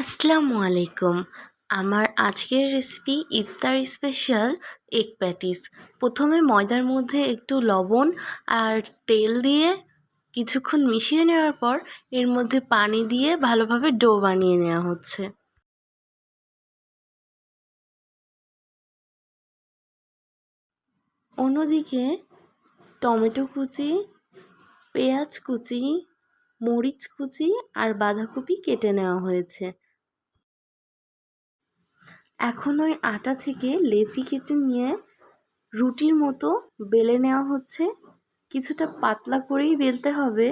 আসসালামু আলাইকুম। আমার আজকের রেসিপি ইফতার স্পেশাল এগ প্যাটিস প্রথমে ময়দার মধ্যে একটু লবণ আর তেল দিয়ে কিছুক্ষণ মিশিয়ে নেওয়ার পর এর মধ্যে পানি দিয়ে ভালোভাবে ডো বানিয়ে নেওয়া হচ্ছে। অন্যদিকে টমেটো কুচি, পেঁয়াজ কুচি, মরিচ কুচি আর বাঁধাকপি কেটে নেওয়া হয়েছে। এখন ওই আটা থেকে লেচি কেটে নিয়ে রুটির মতো বেলে নেওয়া হচ্ছে। কিছুটা পাতলা করেই বেলতে হবে।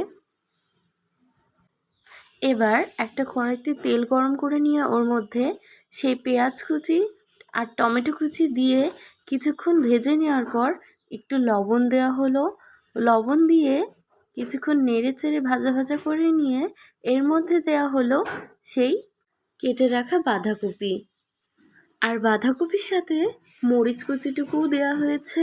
এবার একটা কড়াইতে তেল গরম করে নিয়ে ওর মধ্যে সেই পেঁয়াজ কুচি আর টমেটো কুচি দিয়ে কিছুক্ষণ ভেজে নেওয়ার পর একটু লবণ দেওয়া হলো। লবণ দিয়ে কিছুক্ষণ নেড়ে চেড়ে ভাজা ভাজা করে নিয়ে এর মধ্যে দেওয়া হলো সেই কেটে রাখা বাঁধাকপি। আর বাঁধাকপির সাথে মরিচ কুচিটুকুও দেওয়া হয়েছে।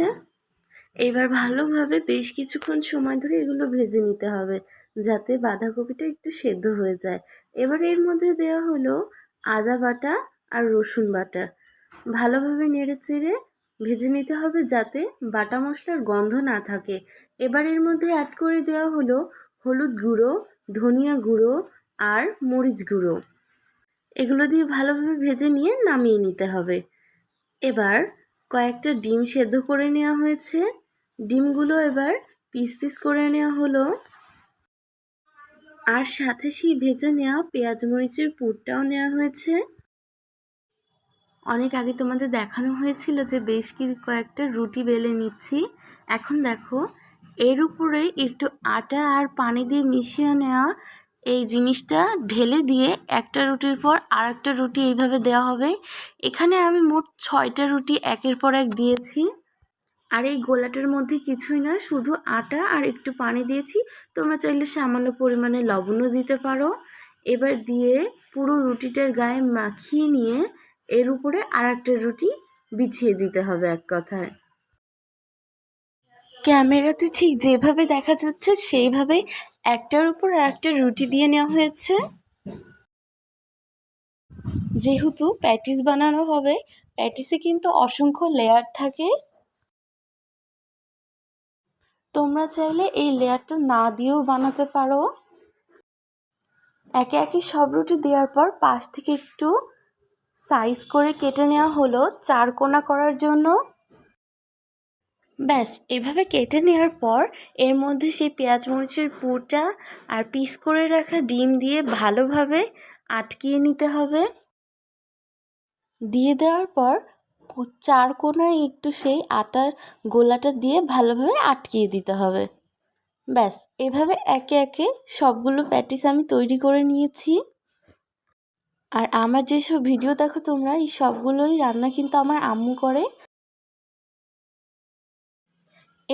এবার ভালোভাবে বেশ কিছুক্ষণ সময় ধরে এগুলো ভেজে নিতে হবে, যাতে বাঁধাকপিটা একটু সেদ্ধ হয়ে যায়। এবার এর মধ্যে দেওয়া হলো আদা বাটা আর রসুন বাটা। ভালোভাবে নেড়ে চেড়ে ভেজে নিতে হবে যাতে বাটা মশলার গন্ধ না থাকে। এবার এর মধ্যে অ্যাড করে দেওয়া হলো হলুদ গুঁড়ো, ধনিয়া গুঁড়ো আর মরিচ গুঁড়ো। এগুলো দিয়ে ভালোভাবে ভেজে নিয়ে নামিয়ে নিতে হবে। এবার কয়েকটা ডিম সেদ্ধ করে নেওয়া হয়েছে। ডিমগুলো এবার পিস পিস করে নেওয়া হলো। আর সাথে সেই ভেজে নেওয়া পেঁয়াজ মরিচের পুরটাও নেওয়া হয়েছে। অনেক আগে তোমাদের দেখানো হয়েছিল যে বেশ কি কয়েকটা রুটি বেলে নিচ্ছি। এখন দেখো, এর উপরে একটু আটা আর পানি দিয়ে মিশিয়ে নেওয়া এই জিনিসটা ঢেলে দিয়ে একটা রুটির পর আর একটা রুটি এইভাবে দেওয়া হবে। এখানে আমি মোট ছয়টা রুটি একের পর এক দিয়েছি। আর এই গোলাটার মধ্যে কিছুই না, শুধু আটা আর একটু পানি দিয়েছি। তোমরা চাইলে সামান্য পরিমাণে লবণও দিতে পারো। এবার দিয়ে পুরো রুটিটার গায়ে মাখিয়ে নিয়ে এর উপরে আর একটা রুটি বিছিয়ে দিতে হবে এক কথায়। ক্যামেরাতে ঠিক যেভাবে দেখা যাচ্ছে সেইভাবে একটার উপর একটা রুটি দিয়ে নেওয়া হয়েছে। যেহেতু প্যাটিস বানানো হবে, প্যাটিসে কিন্তু অসংখ্য লেয়ার থাকে। তোমরা চাইলে এই লেয়ারটা না দিয়েও বানাতে পারো। একে একে সব রুটি দেওয়ার পর পাশ থেকে একটু সাইজ করে কেটে নেওয়া হলো, চার কোনা করার জন্য। ব্যাস, এভাবে কেটে নেওয়ার পর এর মধ্যে সেই পেঁয়াজ মরিচের পুরটা আর পিস করে রাখা ডিম দিয়ে ভালোভাবে আটকিয়ে নিতে হবে। দিয়ে দেওয়ার পর চার কোনায় একটু সেই আটার গোলাটা দিয়ে ভালোভাবে আটকিয়ে দিতে হবে। ব্যাস, এভাবে একে একে সবগুলো প্যাটিস আমি তৈরি করে নিয়েছি। আর আমার যেসব ভিডিও দেখো তোমরা, এই সবগুলোই রান্না কিন্তু আমার আম্মু করে।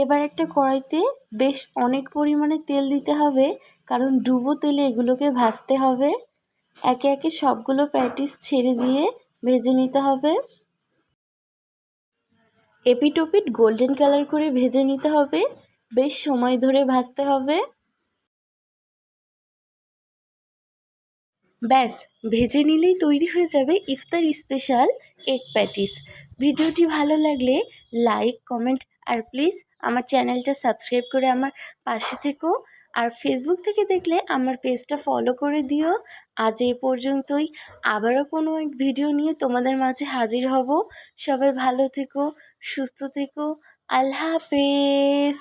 এবার একটা কড়াইতে বেশ অনেক পরিমাণে তেল দিতে হবে, কারণ ডুবো তেলে এগুলোকে ভাজতে হবে। একে একে সবগুলো প্যাটিস ছেড়ে দিয়ে ভেজে নিতে হবে। এপিট ওপিট গোল্ডেন কালার করে ভেজে নিতে হবে। বেশ সময় ধরে ভাজতে হবে। ব্যাস, ভেজে নিলেই তৈরি হয়ে যাবে ইফতার স্পেশাল এগ প্যাটিস। ভিডিওটি ভালো লাগলে লাইক, কমেন্ট আর প্লিজ আমার চ্যানেলটা সাবস্ক্রাইব করে আমার পাশে থেকো। আর ফেসবুক থেকে দেখলে আমার পেজটা ফলো করে দিও। আজ এই পর্যন্তই। আবারও কোনো এক ভিডিও নিয়ে তোমাদের মাঝে হাজির হব। সবাই ভালো থেকো, সুস্থ থেকো। আল্লাহ হাফেজ।